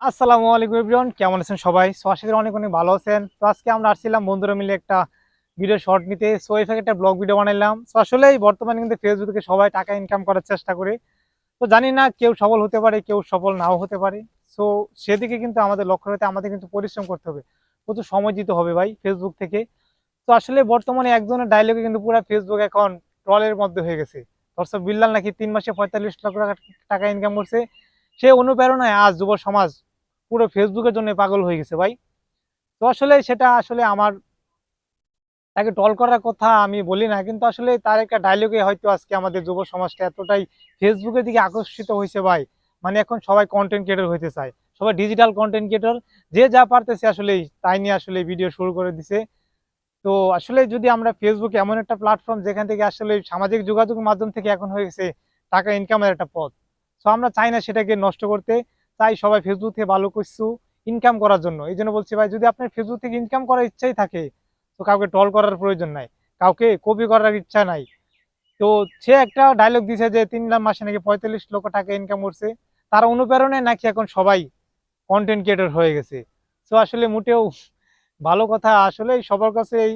আসসালামু আলাইকুম এভরিওয়ান, কেমন আছেন সবাই? সো, আশা করি অনেক অনেক ভালো আছেন। তো, আজকে আমরা আসছিলাম বন্ধুরা মিলে একটা ভিডিও শর্ট নিতে। সো, এই একটা ব্লগ ভিডিও বানাইলাম। সো আসলে বর্তমানে কিন্তু ফেসবুকে সবাই টাকা ইনকাম করার চেষ্টা করে। তো, জানি না কেউ সফল হতে পারে, কেউ সফল নাও হতে পারে। সো, সেদিকে কিন্তু আমাদের লক্ষ্য রাখতে আমাদের কিন্তু পরিশ্রম করতে হবে। প্রচুর সময় দিতে হবে ভাই ফেসবুক থেকে। তো, আসলে বর্তমানে একজনের ডায়লগে কিন্তু পুরো ফেসবুক এখন ট্রলের মধ্যে হয়ে গেছে। দর্শক, বিল্লাল নাকি তিন মাসে পঁয়তাল্লিশ লক্ষ টাকা ইনকাম করছে। সে অনুপ্রেরণায় আজ যুব সমাজ পুরো ফেসবুকের জন্য পাগল হয়ে গেছে ভাই। তো আসলে সেটা আসলে আমার তাকে টল করার কথা আমি বলি না, কিন্তু আসলে তার একটা ডায়লগে হয়তো আজকে আমাদের যুব সমাজটা এতটাই ফেসবুকের দিকে আকর্ষিত হয়েছে ভাই। মানে এখন সবাই কন্টেন্ট ক্রিয়েটর হইতে চায়, সবাই ডিজিটাল কন্টেন্ট ক্রিয়েটর যে যা পারতেছে আসলে তাই নিয়ে আসলে ভিডিও শুরু করে দিছে। তো আসলে যদি আমরা ফেসবুক এমন একটা প্ল্যাটফর্ম যেখান থেকে আসলে সামাজিক যোগাযোগ মাধ্যম থেকে এখন হয়ে গেছে টাকা ইনকামের একটা পথ। তো আমরা চাই না সেটাকে নষ্ট করতে। তাই সবাই ফেসবুক থেকে ভালো কিছু ইনকাম করার জন্য। এই জন্য বলছি ভাই, যদি আপনার ফেসবুক থেকে ইনকাম করার ইচ্ছাই থাকে, তো কাউকে টল করার প্রয়োজন নাই। কাউকে কপি করার ইচ্ছা নাই। তো সে একটা ডায়লগ দিছে যে, তিন লাখ মাসে নাকি পঁয়তাল্লিশ লক্ষ টাকা ইনকাম করছে তার অনুপ্রেরণায় নাকি এখন সবাই কন্টেন্ট ক্রিয়েটর হয়ে গেছে। তো আসলে মোটেও ভালো কথা। আসলে সবার কাছে এই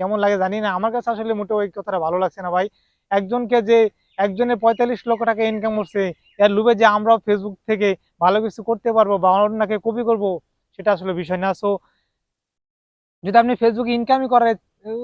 কেমন লাগে জানি না। আমার কাছে আসলে মোটেও এই কথাটা ভালো লাগছে না ভাই। একজনকে যে, একজনের পঁয়তাল্লিশ লক্ষ টাকা ইনকাম করছে এর লোভে যে আমরাও ফেসবুক থেকে ভালো কিছু করতে পারব বা অন্যকে কপি করব, সেটা আসলে বিষয় না। সো যদি আপনি ফেসবুকে ইনকামই করার